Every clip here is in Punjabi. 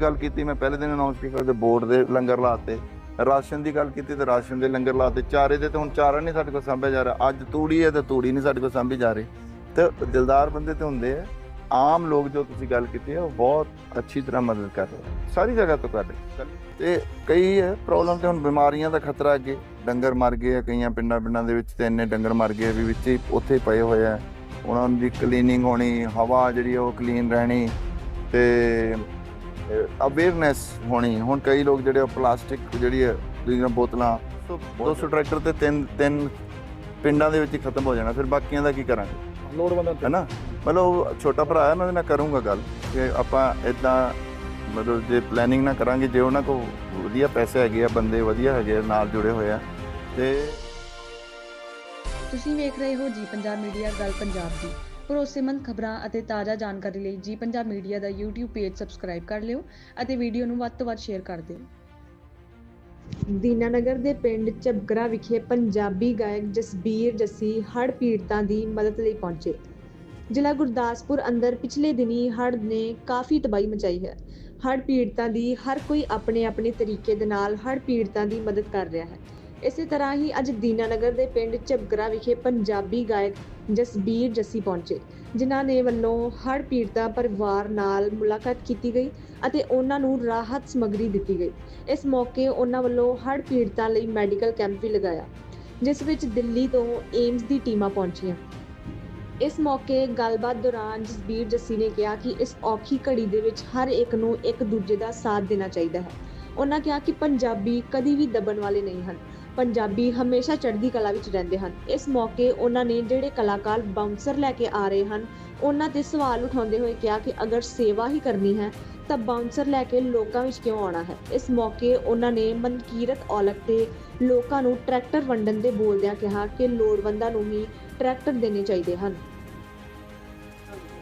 ਗੱਲ ਕੀਤੀ, ਮੈਂ ਪਹਿਲੇ ਦਿਨ ਅਨਾਉਂਸ ਕੀਤਾ ਤੇ ਬੋਰਡ ਦੇ ਲੰਗਰ ਲਾਤੇ ਰਾਸ਼ਨ ਦੀ ਗੱਲ ਕੀਤੀ ਤੇ ਰਾਸ਼ਨ ਦੇ ਲੰਗਰ ਲਾਤੇ ਚਾਰੇ ਦੇ ਤੇ ਹੁਣ ਚਾਰਾ ਨਹੀਂ ਸਾਡੇ ਕੋਲ ਸਾਂਭਿਆ ਜਾ ਰਿਹਾ। ਅੱਜ ਤੂੜੀ ਹੈ ਤੇ ਤੂੜੀ ਨਹੀਂ ਸਾਡੇ ਕੋਲ ਸਾਂਭੀ ਜਾ ਰਹੀ। ਤੇ ਦਿਲਦਾਰ ਬੰਦੇ ਤੇ ਹੁੰਦੇ ਆ, ਆਮ ਲੋਕ ਜੋ ਤੁਸੀਂ ਗੱਲ ਕੀਤੀ ਹੈ ਉਹ ਬਹੁਤ ਅੱਛੀ ਤਰ੍ਹਾਂ ਮਦਦ ਕਰ ਰਹੇ ਸਾਰੀ ਜਗ੍ਹਾ ਤੋਂ ਕਰ ਰਹੇ ਆ। ਤੇ ਕਈ ਹੈ ਪ੍ਰੋਬਲਮ ਤੇ ਹੁਣ ਬਿਮਾਰੀਆਂ ਦਾ ਖਤਰਾ ਅੱਗੇ, ਡੰਗਰ ਮਰ ਗਏ ਆ, ਕਈਆਂ ਪਿੰਡਾਂ ਪਿੰਡਾਂ ਦੇ ਵਿੱਚ ਤੇ ਇੰਨੇ ਡੰਗਰ ਮਰ ਗਏ ਵੀ ਵਿੱਚ ਹੀ ਉੱਥੇ ਪਏ ਹੋਏ ਆ। ਉਹਨਾਂ ਦੀ ਕਲੀਨਿੰਗ ਹੋਣੀ, ਹਵਾ ਜਿਹੜੀ ਆ ਉਹ ਕਲੀਨ ਰਹਿਣੀ ਤੇ ਅਵੇਅਰਨੈਸ ਹੋਣੀ। ਹੁਣ ਕਈ ਲੋਕ ਜਿਹੜੇ ਪਲਾਸਟਿਕ ਜਿਹੜੀ ਹੈ ਜਿਹੜੀਆਂ ਬੋਤਲਾਂ 200 ਟਰੈਕਟਰ ਤੇ ਤਿੰਨ ਤਿੰਨ ਪਿੰਡਾਂ ਦੇ ਵਿੱਚ ਹੀ ਖਤਮ ਹੋ ਜਾਣਾ। ਫਿਰ ਬਾਕੀਆਂ ਦਾ ਕੀ ਕਰਾਂਗੇ? ਲੋੜਵੰਦਾਂ ਤੇ। ਹੈਨਾ? ਮਤਲਬ ਉਹ ਛੋਟਾ ਭਰਾ ਹੈ ਮੈਂ ਉਹਦੇ ਨਾਲ ਕਰੂੰਗਾ ਗੱਲ। ਕਿ ਆਪਾਂ ਇਦਾਂ ਮਤਲਬ ਜੇ ਪਲੈਨਿੰਗ ਨਾ ਕਰਾਂਗੇ ਜੇ ਉਹਨਾਂ ਕੋਲ ਵਧੀਆ ਪੈਸੇ ਹੈਗੇ ਆ ਬੰਦੇ ਵਧੀਆ ਹੈਗੇ ਆ, ਨਾਲ ਜੁੜੇ ਹੋਏ ਆ ਤੇ ਤੁਸੀਂ ਵੇਖ ਰਹੇ ਹੋ ਜੀ ਪੰਜਾਬ ਮੀਡੀਆ ਗੱਲ ਪੰਜਾਬ ਦੀ। ਭਰੋਸੇਮੰਦ ਖਬਰਾਂ ਅਤੇ ਤਾਜ਼ਾ ਜਾਣਕਾਰੀ ਲਈ ਜੀ ਪੰਜਾਬ ਮੀਡੀਆ ਦਾ YouTube ਪੇਜ ਸਬਸਕ੍ਰਾਈਬ ਕਰ ਲਿਓ ਅਤੇ ਵੀਡੀਓ ਨੂੰ ਵੱਧ ਤੋਂ ਵੱਧ ਸ਼ੇਅਰ ਕਰ ਦਿਓ। ਦੀਨਾਨਗਰ ਦੇ ਪਿੰਡ ਝਬਕਰਾ ਵਿਖੇ ਪੰਜਾਬੀ ਗਾਇਕ ਜਸਬੀਰ ਜੱਸੀ ਹੜ੍ਹ ਪੀੜਤਾਂ ਦੀ ਮਦਦ ਲਈ ਪਹੁੰਚੇ। ਜ਼ਿਲ੍ਹਾ ਗੁਰਦਾਸਪੁਰ ਅੰਦਰ ਪਿਛਲੇ ਦਿਨੀ ਹੜ੍ਹ ਨੇ ਕਾਫੀ ਤਬਾਹੀ ਮਚਾਈ ਹੈ। ਹੜ੍ਹ ਪੀੜਤਾਂ ਦੀ ਹਰ ਕੋਈ ਆਪਣੇ ਆਪਣੇ ਤਰੀਕੇ ਦੇ ਨਾਲ ਹੜ੍ਹ ਪੀੜਤਾਂ ਦੀ ਮਦਦ ਕਰ ਰਿਹਾ ਹੈ। ਇਸੇ ਤਰ੍ਹਾਂ ਹੀ ਅੱਜ ਦੀਨਾਨਗਰ ਦੇ ਪਿੰਡ ਝਬਕਰਾ ਵਿਖੇ ਪੰਜਾਬੀ ਗਾਇਕ ਜਸਬੀਰ ਜੱਸੀ ਪਹੁੰਚੇ, ਜਿਨ੍ਹਾਂ ਨੇ ਵੱਲੋਂ ਹੜ੍ਹ ਪੀੜਤਾ ਪਰਿਵਾਰ ਨਾਲ ਮੁਲਾਕਾਤ ਕੀਤੀ ਗਈ ਅਤੇ ਉਹਨਾਂ ਨੂੰ ਰਾਹਤ ਸਮੱਗਰੀ ਦਿੱਤੀ ਗਈ। ਇਸ ਮੌਕੇ ਉਹਨਾਂ ਵੱਲੋਂ ਹੜ੍ਹ ਪੀੜਤਾਂ ਲਈ ਮੈਡੀਕਲ ਕੈਂਪ ਵੀ ਲਗਾਇਆ, ਜਿਸ ਵਿੱਚ ਦਿੱਲੀ ਤੋਂ ਏਮਸ ਦੀ ਟੀਮਾਂ ਪਹੁੰਚੀਆਂ। ਇਸ ਮੌਕੇ ਗੱਲਬਾਤ ਦੌਰਾਨ ਜਸਬੀਰ ਜੱਸੀ ਨੇ ਕਿਹਾ ਕਿ ਇਸ ਔਖੀ ਘੜੀ ਦੇ ਵਿੱਚ ਹਰ ਇੱਕ ਨੂੰ ਇੱਕ ਦੂਜੇ ਦਾ ਸਾਥ ਦੇਣਾ ਚਾਹੀਦਾ ਹੈ। ਉਹਨਾਂ ਕਿਹਾ ਕਿ ਪੰਜਾਬੀ ਕਦੀ ਵੀ ਦਬਣ ਵਾਲੇ ਨਹੀਂ ਹਨ। ਪੰਜਾਬੀ ਹਮੇਸ਼ਾ ਚੜ੍ਹਦੀ ਕਲਾ ਵਿੱਚ ਰਹਿੰਦੇ ਹਨ। ਇਸ ਮੌਕੇ ਉਹਨਾਂ ਨੇ ਜਿਹੜੇ ਕਲਾਕਾਰ ਬਾਉਂਸਰ ਲੈ ਕੇ ਆ ਰਹੇ ਹਨ, ਉਹਨਾਂ ਤੇ ਸਵਾਲ ਉਠਾਉਂਦੇ ਹੋਏ ਕਿਹਾ ਕਿ ਅਗਰ ਸੇਵਾ ਹੀ ਕਰਨੀ ਹੈ, ਤਾਂ ਬਾਉਂਸਰ ਲੈ ਕੇ ਲੋਕਾਂ ਵਿੱਚ ਕਿਉਂ ਆਉਣਾ ਹੈ? ਇਸ ਮੌਕੇ ਉਹਨਾਂ ਨੇ ਮਨਕੀਰਤ ਔਲਖ ਤੇ ਲੋਕਾਂ ਨੂੰ ਟਰੈਕਟਰ ਵੰਡਣ ਦੇ ਬੋਲਦਿਆਂ ਕਿਹਾ ਕਿ ਲੋੜਵੰਦਾਂ ਨੂੰ ਹੀ ਟਰੈਕਟਰ ਦੇਣੇ ਚਾਹੀਦੇ ਹਨ।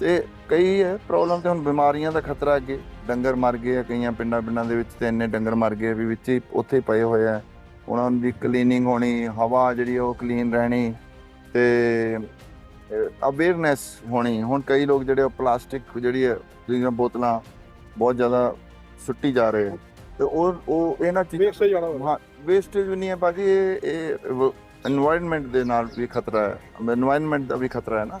ਤੇ ਕਈ ਹੈ ਪ੍ਰੋਬਲਮ ਤੇ ਹੁਣ ਬਿਮਾਰੀਆਂ ਦਾ ਖਤਰਾ ਅੱਗੇ। ਡੰਗਰ ਮਰ ਗਏ ਆ ਕਈਆਂ ਪਿੰਡਾਂ ਪਿੰਡਾਂ ਦੇ ਵਿੱਚ ਤੇ ਇੰਨੇ ਡੰਗਰ ਮਰ ਗਏ ਵੀ ਵਿੱਚ ਹੀ ਉੱਥੇ ਪਏ ਹੋਏ ਆ। ਉਹਨਾਂ ਦੀ ਕਲੀਨਿੰਗ ਹੋਣੀ ਹਵਾ ਜਿਹੜੀ ਉਹ ਕਲੀਨ ਰਹਿਣੀ ਤੇ ਅਵੇਅਰਨੈਸ ਹੋਣੀ। ਹੁਣ ਕਈ ਲੋਕ ਜਿਹੜੇ ਉਹ ਪਲਾਸਟਿਕ ਜਿਹੜੀ ਹੈ ਜਿਹੜੀਆਂ ਬੋਤਲਾਂ ਬਹੁਤ ਜ਼ਿਆਦਾ ਸੁੱਟੀ ਜਾ ਰਹੇ ਆ। ਤੇ ਉਹ ਉਹ ਇਹਨਾਂ ਚੀਜ਼ਾਂ ਹਾਂ ਵੇਸਟੇਜ ਵੀ ਨਹੀਂ ਹੈ ਬਾਕੀ ਇਹ এনवायरमेंट ਦੇ ਨਾਲ ਵੀ ਖਤਰਾ ਹੈ। এনवायरमेंट ਦਾ ਵੀ ਖਤਰਾ ਹੈ ਨਾ।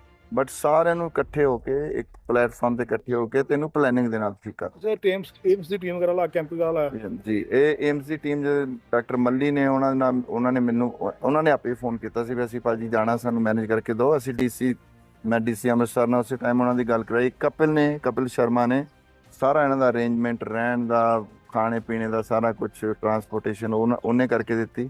ਬਟ ਸਾਰਿਆਂ ਨੂੰ ਇਕੱਠੇ ਹੋ ਕੇ ਇੱਕ ਪਲੇਟਫਾਰਮ ਤੇ ਇਕੱਠੇ ਹੋ ਕੇ ਤੈਨੂੰ ਪਲੈਨਿੰਗ ਦੇ ਨਾਲ ਠੀਕ ਕਰ। ਸਰ ਟੀਮਸ ਏਮਸ ਦੀ ਟੀਮ ਵਗੈਰਾ ਲਾ ਕੈਂਪ ਵਗੈਰਾ ਲਾਇਆ ਜੀ ਇਹ ਏਮਸ ਦੀ ਟੀਮ ਜਿਹੜੇ ਡਾਕਟਰ ਮੱਲੀ ਨੇ ਉਹਨਾਂ ਦੇ ਨਾਲ ਉਹਨਾਂ ਨੇ ਮੈਨੂੰ ਉਹਨਾਂ ਨੇ ਆਪੇ ਫੋਨ ਕੀਤਾ ਸੀ ਵੀ ਅਸੀਂ ਭਾਜੀ ਜਾਣਾ ਸਾਨੂੰ ਮੈਨੇਜ ਕਰਕੇ ਦਿਓ। ਅਸੀਂ ਡੀਸੀ ਮੈਂ ਡੀਸੀ ਅੰਮ੍ਰਿਤਸਰ ਨਾਲ ਉਸੇ ਟਾਈਮ ਉਹਨਾਂ ਦੀ ਗੱਲ ਕਰਾਈ। ਕਪਿਲ ਨੇ ਕਪਿਲ ਸ਼ਰਮਾ ਨੇ ਸਾਰਾ ਇਹਨਾਂ ਦਾ ਅਰੇਂਜਮੈਂਟ ਰਹਿਣ ਦਾ ਖਾਣੇ ਪੀਣੇ ਦਾ ਸਾਰਾ ਕੁਝ ਟਰਾਂਸਪੋਰਟੇਸ਼ਨ ਉਹਨੇ ਕਰਕੇ ਦਿੱਤੀ।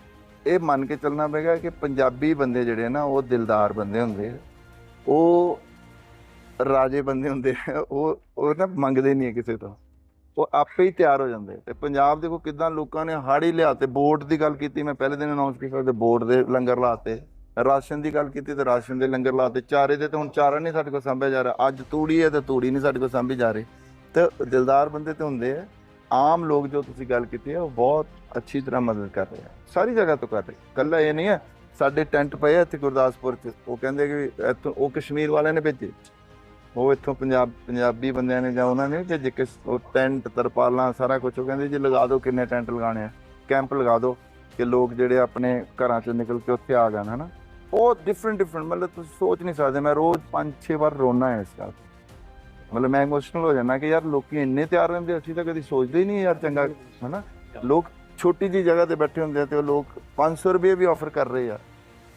ਇਹ ਮੰਨ ਕੇ ਚੱਲਣਾ ਪਏਗਾ ਕਿ ਪੰਜਾਬੀ ਬੰਦੇ ਜਿਹੜੇ ਨਾ, ਉਹ ਦਿਲਦਾਰ ਬੰਦੇ ਹੁੰਦੇ ਆ। ਉਹ ਰਾਜੇ ਬੰਦੇ ਹੁੰਦੇ ਆ। ਉਹ ਉਹ ਨਾ ਮੰਗਦੇ ਨਹੀਂ ਹੈ ਕਿਸੇ ਤੋਂ। ਉਹ ਆਪੇ ਹੀ ਤਿਆਰ ਹੋ ਜਾਂਦੇ ਤੇ ਪੰਜਾਬ ਦੇਖੋ ਕਿਦਾਂ ਲੋਕਾਂ ਨੇ ਹਾੜੀ ਲਿਆ ਤੇ ਬੋਰਡ ਦੀ ਗੱਲ ਕੀਤੀ। ਮੈਂ ਪਹਿਲੇ ਦਿਨ ਅਨਾਉਂਸ ਕੀਤਾ ਤੇ ਬੋਰਡ ਦੇ ਲੰਗਰ ਲਾਤੇ ਰਾਸ਼ਨ ਦੀ ਗੱਲ ਕੀਤੀ ਤੇ ਰਾਸ਼ਨ ਦੇ ਲੰਗਰ ਲਾਤੇ ਚਾਰੇ ਦੇ ਤੇ ਹੁਣ ਚਾਰਾ ਨਹੀਂ ਸਾਡੇ ਕੋਲ ਸਾਂਭਿਆ ਜਾ ਰਿਹਾ। ਅੱਜ ਤੂੜੀ ਹੈ ਤੇ ਤੂੜੀ ਨਹੀਂ ਸਾਡੇ ਕੋਲ ਸਾਂਭੀ ਜਾ ਰਹੀ। ਤੇ ਦਿਲਦਾਰ ਬੰਦੇ ਤੇ ਹੁੰਦੇ ਆ। ਆਮ ਲੋਕ ਜੋ ਤੁਸੀਂ ਗੱਲ ਕੀਤੀ ਹੈ ਉਹ ਬਹੁਤ ਅੱਛੀ ਤਰ੍ਹਾਂ ਮਦਦ ਕਰ ਰਿਹਾ। ਸਾਰੀ ਜਗ੍ਹਾ ਤੋਂ ਕਰ ਰਹੇ। ਕੱਲਾ ਇਹ ਨਹੀਂ ਹੈ, ਸਾਡੇ ਟੈਂਟ ਪਏ ਆ ਇੱਥੇ ਗੁਰਦਾਸਪੁਰ ਚ। ਉਹ ਕਹਿੰਦੇ ਕਿ ਇੱਥੋਂ ਉਹ ਕਸ਼ਮੀਰ ਵਾਲਿਆਂ ਨੇ ਭੇਜੇ। ਉਹ ਇੱਥੋਂ ਪੰਜਾਬ, ਪੰਜਾਬੀ ਬੰਦਿਆਂ ਨੇ ਜਾਂ ਉਹਨਾਂ ਨੇ ਜੇ ਕਿ ਉਹ ਟੈਂਟ, ਤਰਪਾਲਾਂ, ਸਾਰਾ ਕੁਝ ਉਹ ਕਹਿੰਦੇ ਜੇ ਲਗਾ ਦਿਓ ਕਿੰਨੇ ਟੈਂਟ ਲਗਾਣੇ ਆ। ਕੈਂਪ ਲਗਾ ਦਿਓ ਕਿ ਲੋਕ ਜਿਹੜੇ ਆਪਣੇ ਘਰਾਂ ਚੋਂ ਨਿਕਲ ਕੇ ਉੱਥੇ ਆ ਜਾਣ, ਹਨਾ। ਉਹ ਡਿਫਰੈਂਟ ਡਿਫਰੈਂਟ ਮਤਲਬ ਤੁਸੀਂ ਸੋਚ ਨਹੀਂ ਸਕਦੇ। ਮੈਂ ਰੋਜ਼ 5-6 ਵਾਰ ਰੋਣਾ ਹੈ ਇਸ ਗੱਲ ਮਤਲਬ ਮੈਂ ਇਮੋਸ਼ਨਲ ਹੋ ਜਾਂਦਾ ਕਿ ਯਾਰ ਲੋਕੀ ਇੰਨੇ ਤਿਆਰ ਰਹਿੰਦੇ, ਅਸੀਂ ਤਾਂ ਕਦੀ ਸੋਚਦੇ ਹੀ ਨਹੀਂ ਯਾਰ ਚੰਗਾ, ਹਨਾ। ਲੋਕ ਛੋਟੀ ਜੀ ਜਗ੍ਹਾ ਤੇ ਬੈਠੇ ਹੁੰਦੇ ਆ ਤੇ ਉਹ ਲੋਕ 500 ਰੁਪਏ ਵੀ ਆਫਰ ਕਰ ਰਹੇ ਆ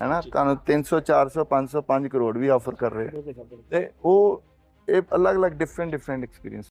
ਹੈਨਾ ਤੁਹਾਨੂੰ 300 400 500 5 ਕਰੋੜ ਵੀ ਆਫਰ ਕਰ ਰਹੇ ਆ। ਤੇ ਉਹ ਇਹ ਅਲੱਗ-ਅਲੱਗ ਡਿਫਰੈਂਟ ਡਿਫਰੈਂਟ ਐਕਸਪੀਰੀਅੰਸ